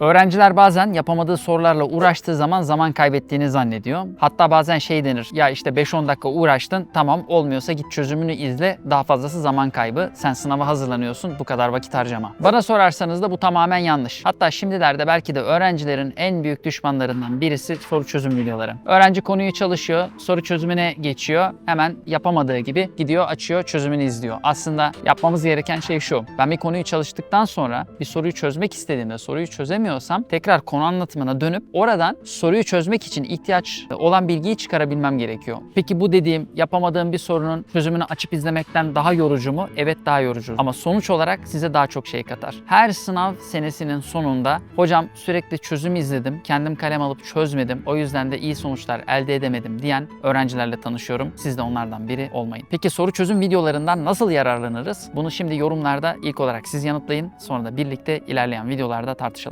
Öğrenciler bazen yapamadığı sorularla uğraştığı zaman zaman kaybettiğini zannediyor. Hatta bazen şey denir. Ya işte 5-10 dakika uğraştın tamam olmuyorsa git çözümünü izle. Daha fazlası zaman kaybı. Sen sınava hazırlanıyorsun bu kadar vakit harcama. Bana sorarsanız da bu tamamen yanlış. Hatta şimdilerde belki de öğrencilerin en büyük düşmanlarından birisi soru çözüm videoları. Öğrenci konuyu çalışıyor, soru çözümüne geçiyor. Hemen yapamadığı gibi gidiyor açıyor çözümünü izliyor. Aslında yapmamız gereken şey şu. Ben bir konuyu çalıştıktan sonra bir soruyu çözmek istediğimde soruyu çözemiyorsam tekrar konu anlatımına dönüp oradan soruyu çözmek için ihtiyaç olan bilgiyi çıkarabilmem gerekiyor. Peki bu dediğim yapamadığım bir sorunun çözümünü açıp izlemekten daha yorucu mu? Evet daha yorucu. Ama sonuç olarak size daha çok şey katar. Her sınav senesinin sonunda hocam sürekli çözüm izledim, kendim kalem alıp çözmedim. O yüzden de iyi sonuçlar elde edemedim diyen öğrencilerle tanışıyorum. Siz de onlardan biri olmayın. Peki soru çözüm videolarından nasıl yararlanırız? Bunu şimdi yorumlarda ilk olarak siz yanıtlayın. Sonra da birlikte ilerleyen videolarda tartışalım.